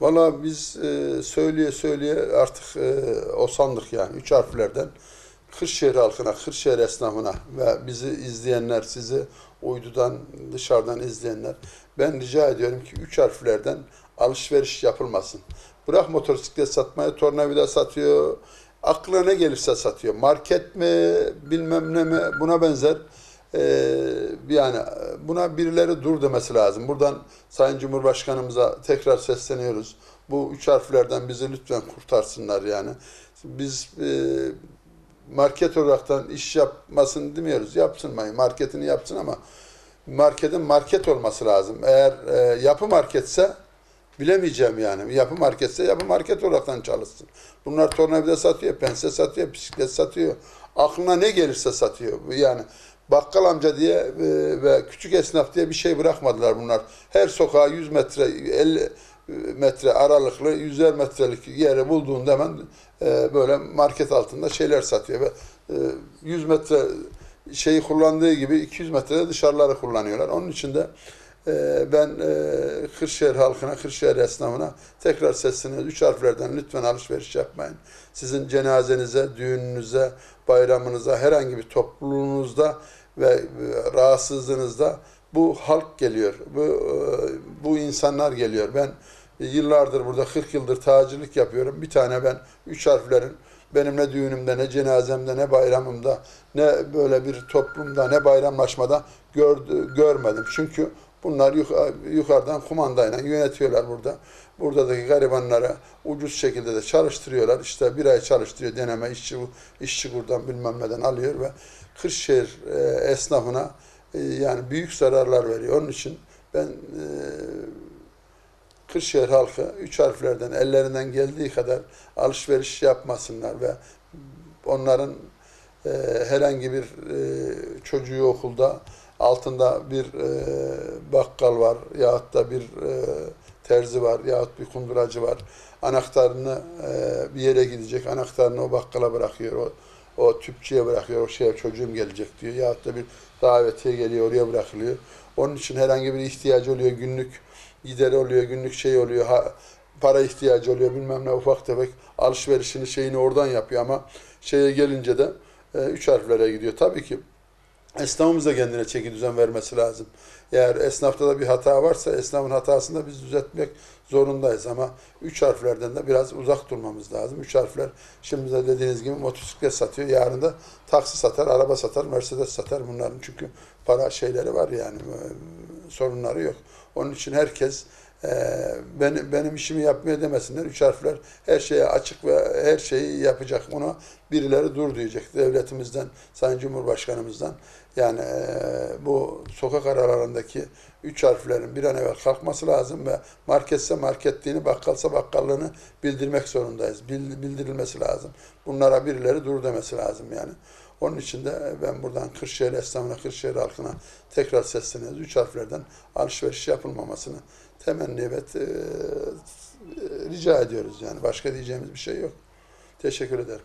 Valla biz e, söyleye söyleye artık e, osandık yani. Üç harflerden Kırşehir halkına, Kırşehir esnafına ve bizi izleyenler, sizi uydudan, dışarıdan izleyenler ben rica ediyorum ki üç harflerden alışveriş yapılmasın. Bırak motosiklet satmayı, tornavida satıyor, aklına ne gelirse satıyor. Market mi, bilmem ne mi buna benzer ee, yani buna birileri dur demesi lazım. Buradan Sayın Cumhurbaşkanımıza tekrar sesleniyoruz. Bu üç harflerden bizi lütfen kurtarsınlar yani. Biz e, market olaraktan iş yapmasın demiyoruz. Yapsın marketini yapsın ama marketin market olması lazım. Eğer e, yapı marketse bilemeyeceğim yani. Yapı marketse yapı market olaraktan çalışsın. Bunlar tornavida satıyor, pense satıyor, bisiklet satıyor. Aklına ne gelirse satıyor. Yani bakkal amca diye e, ve küçük esnaf diye bir şey bırakmadılar bunlar. Her sokağa 100 metre, 50 metre aralıklı, 100'er metrelik yeri bulduğunda hemen e, böyle market altında şeyler satıyor ve e, 100 metre şeyi kullandığı gibi 200 metrede dışarıları kullanıyorlar. Onun için de e, ben e, Kırşehir halkına, Kırşehir esnafına tekrar sesleniyoruz. Üç harflerden lütfen alışveriş yapmayın. Sizin cenazenize, düğününüze, bayramınıza, herhangi bir topluluğunuzda ve e, rahatsızlığınızda bu halk geliyor. Bu, e, bu insanlar geliyor. Ben yıllardır burada 40 yıldır tacirlik yapıyorum. Bir tane ben üç harflerin benim ne düğünümde, ne cenazemde, ne bayramımda, ne böyle bir toplumda, ne bayramlaşmada gördü, görmedim. Çünkü bunlar yuk- yukarıdan kumandayla yönetiyorlar burada. Buradaki garibanlara ucuz şekilde de çalıştırıyorlar. İşte bir ay çalıştırıyor deneme işçi, işçi buradan bilmem neden alıyor ve Kırşehir e, esnafına e, yani büyük zararlar veriyor. Onun için ben e, Kırşehir halkı üç harflerden ellerinden geldiği kadar alışveriş yapmasınlar ve onların herhangi bir çocuğu okulda altında bir e, bakkal var yahut da bir e, terzi var yahut bir kunduracı var. Anahtarını e, bir yere gidecek, anahtarını o bakkala bırakıyor, o, o tüpçüye bırakıyor, o şeye çocuğum gelecek diyor. Yahut da bir davetiye geliyor, oraya bırakılıyor. Onun için herhangi bir ihtiyacı oluyor, günlük gideri oluyor, günlük şey oluyor, ha, para ihtiyacı oluyor, bilmem ne ufak tefek alışverişini şeyini oradan yapıyor ama şeye gelince de e, üç harflere gidiyor. Tabii ki esnafımız da kendine çeki düzen vermesi lazım. Eğer esnafta da bir hata varsa esnafın hatasını da biz düzeltmek zorundayız ama üç harflerden de biraz uzak durmamız lazım. Üç harfler şimdi de dediğiniz gibi motosiklet satıyor. Yarın da taksi satar, araba satar, Mercedes satar bunların çünkü para şeyleri var yani sorunları yok. Onun için herkes e, benim, benim işimi yapmıyor demesinler. Üç harfler her şeye açık ve her şeyi yapacak. Ona birileri dur diyecek. Devletimizden, Sayın Cumhurbaşkanımızdan. Yani e, bu sokak aralarındaki üç harflerin bir an evvel kalkması lazım ve marketse marketliğini, bakkalsa bakkallığını bildirmek zorundayız. Bil- Bildirilmesi lazım. Bunlara birileri dur demesi lazım yani. Onun için de ben buradan Kırşehir esnafına, Kırşehir halkına tekrar sesleniyoruz. Üç harflerden alışveriş yapılmamasını temenni evet e, rica ediyoruz yani. Başka diyeceğimiz bir şey yok. Teşekkür ederim.